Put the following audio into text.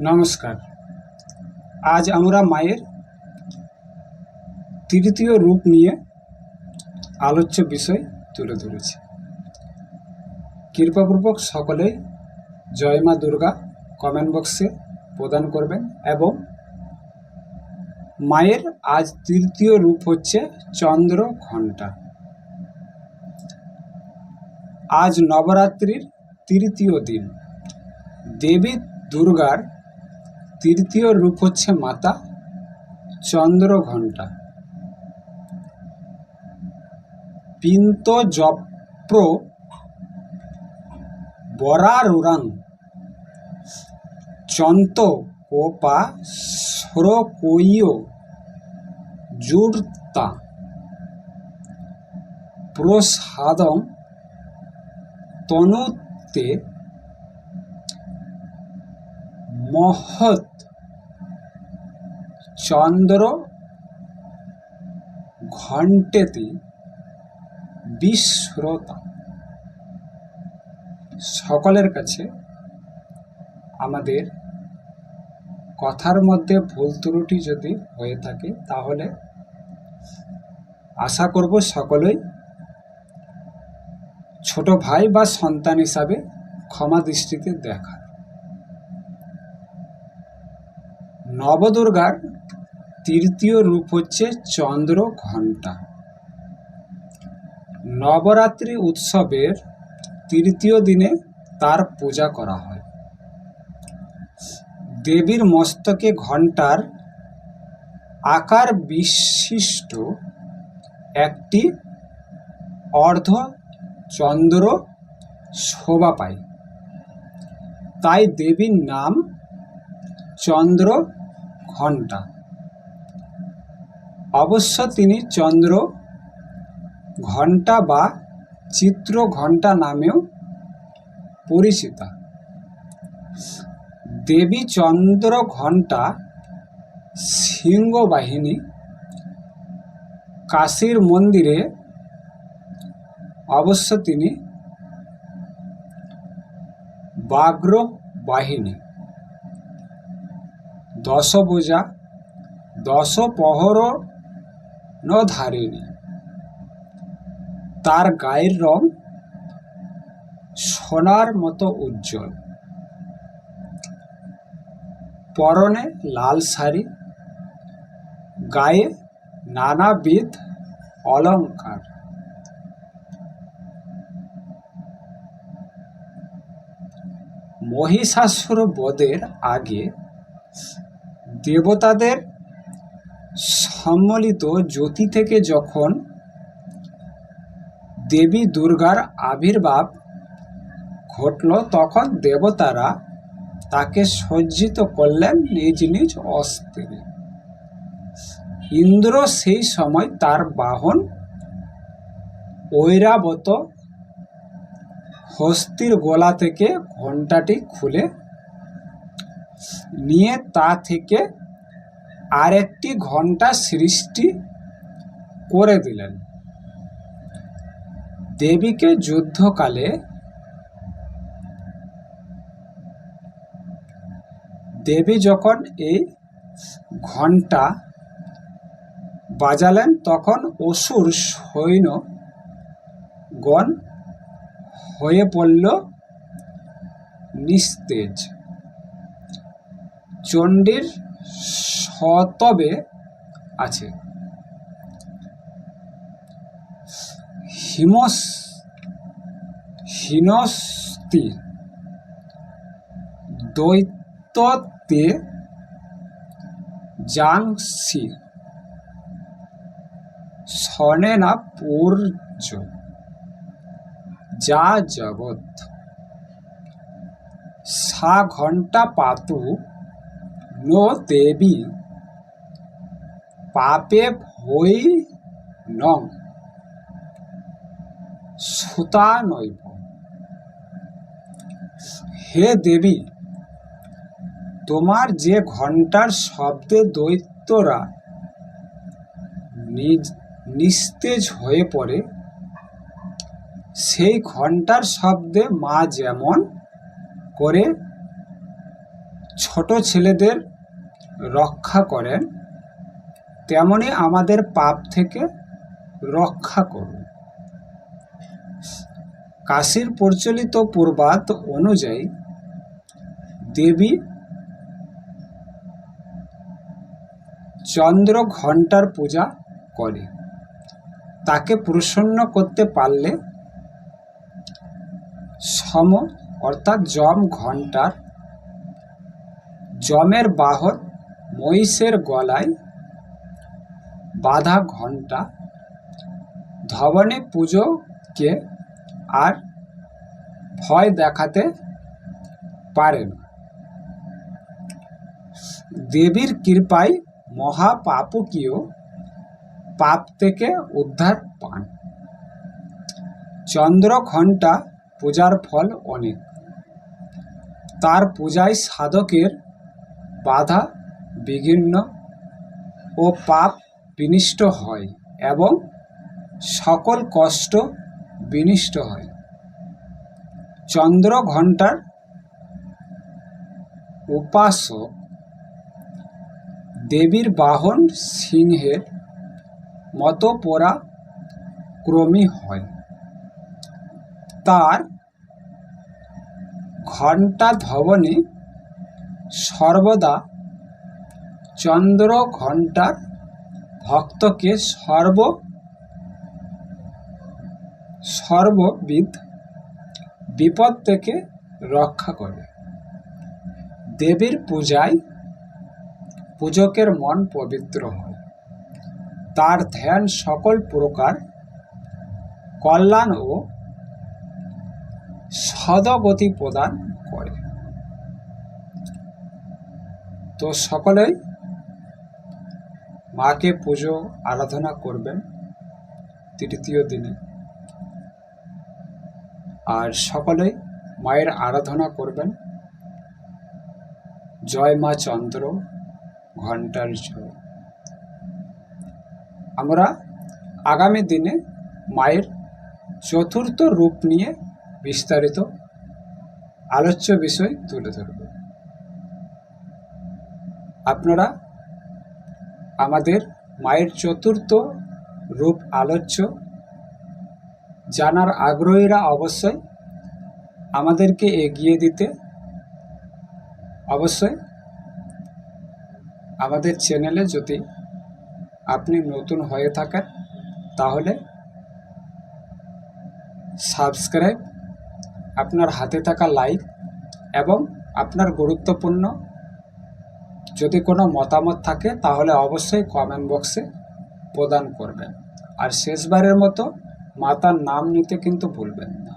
নমস্কার। আজ আমরা মায়ের তৃতীয় রূপ নিয়ে আলোচ্য বিষয় তুলে ধরেছি। কৃপাপূর্বক সকলেই জয় মা দুর্গা কমেন্ট বক্সে প্রদান করবেন এবং মায়ের আজ তৃতীয় রূপ হচ্ছে চন্দ্র ঘণ্টা। আজ নবরাত্রির তৃতীয় দিন। দেবী দুর্গার তৃতীয় রূপ হচ্ছে মাতা, চন্দ্র ঘণ্টা। পিন্ত জপ্র বরারুরাং চন্ত কোপা সরকইয় জুড়তা প্রসাদম তনুতে মহৎ চন্দ্র ঘণ্টেতে বিশ্রতা সকলের কাছে আমাদের কথার মধ্যে ভুল ত্রুটি যদি হয়ে থাকে, তাহলে আশা করব সকলেই ছোট ভাই বা সন্তান হিসাবে ক্ষমা দৃষ্টিতে দেখা নবদুর্গার তৃতীয় রূপ হচ্ছে চন্দ্র ঘণ্টা। নবরাত্রি উৎসবের তৃতীয় দিনে তার পূজা করা হয়। দেবীর মস্তকে ঘণ্টার আকার বিশিষ্ট একটি অর্ধ চন্দ্র শোভা পায়। তাই দেবীর নাম চন্দ্র ঘণ্টা। অবশ্য তিনি চন্দ্র ঘণ্টা বা চিত্র ঘণ্টা নামেও পরিচিতা। দেবী চন্দ্র ঘণ্টা সিংহ বাহিনী কাশীর মন্দিরে অবশ্য তিনি ব্যাঘ্র বাহিনী দশভুজা দশ প্রহর ধারিণী। তার গায়ের রং সোনার মতো উজ্জ্বল। পরনে লাল শাড়ি। গায়ে নানাবিধ অলঙ্কার মহিষাসুর বধের আগে দেবতাদের সম্মিলিত জ্যোতি থেকে যখন দেবী দুর্গার আবির্ভাব ঘটল, তখন দেবতারা তাকে সজ্জিত করলেন নিজ নিজ অস্ত্রে। ইন্দ্র সেই সময় তার বাহন ঐরাবত হস্তির গোলা থেকে ঘণ্টাটি খুলে নিয়ে তা থেকে আরেকটি ঘণ্টা সৃষ্টি করে দিলেন। দেবীকে যুদ্ধকালে দেবী যখন এই ঘণ্টা বাজালেন, তখন অসুর সৈন্য গণ হয়ে পড়ল নিস্তেজ। চণ্ডীর শতবে আছে। হিমস হিনস্তি দৈত্যতে জাংসি শনে না পূর্য যা জগৎ। সা ঘণ্টা পাতু নো দেবী। পাপে ভৈ নং। সুতা নৈব। হে দেবী, তোমার যে ঘণ্টার শব্দে দৈত্যরা নিস্তেজ হয়ে পড়ে, সেই ঘণ্টার শব্দে মা যেমন করে, ছোট ছেলেদের রক্ষা করেন, তেমনি আমাদের পাপ থেকে রক্ষা করুন। কাশীর প্রচলিত পূর্বাত অনুযায়ী দেবী চন্দ্র ঘণ্টার পূজা করে। তাকে প্রসন্ন করতে পারলে সম অর্থাৎ যম ঘণ্টার, যমের বাহন মহিষের গলায় বাঁধা ঘণ্টা, ধবনে পুজোকে আর ভয় দেখাতে পারে না। দেবীর কৃপায় মহাপাপকীয় পাপ থেকে উদ্ধার পান। চন্দ্র ঘণ্টা পূজার ফল অনেক। তার পূজায় সাধকের বাধা বিঘ্ন ও পাপ বিনিষ্ট হয় এবং সকল কষ্ট বিনিষ্ট হয়। চন্দ্র ঘণ্টার উপাসক দেবীর বাহন সিংহের মতো পরা ক্রমী হয়। তার ঘণ্টা ধবনে সর্বদা চন্দ্র ঘণ্টার ভক্তকে সর্ব সর্ববিধ বিপদ থেকে রক্ষা করে দেবীর পূজায় পূজকের মন পবিত্র হয়। তার ধ্যান সকল প্রকার কল্যাণ ও সদগতি প্রদান করে। তো সকলেই মাকে পুজো, আরাধনা করবেন তৃতীয় দিনে। আর সকলেই মায়ের আরাধনা করবেন। জয় মা চন্দ্র, ঘণ্টার জয়। আমরা আগামী দিনে মায়ের চতুর্থ রূপ নিয়ে বিস্তারিত আলোচ্য বিষয় তুলে ধরব। আপনারা আমাদের মায়ের চতুর্থ রূপ আলোচ্য। জানার আগ্রহীরা অবশ্যই আমাদেরকে এগিয়ে দিতে অবশ্যই আমাদের চ্যানেলে যদি আপনি নতুন হয়ে থাকেন, তাহলে সাবস্ক্রাইব, আপনার হাতে থাকা লাইক এবং আপনার গুরুত্বপূর্ণ যদি কোনো মতামত থাকে, তাহলে অবশ্যই কমেন্ট বক্সে প্রদান করবেন। আর শেষবারের মতো মাতার নাম নিতে কিন্তু ভুলবেন না।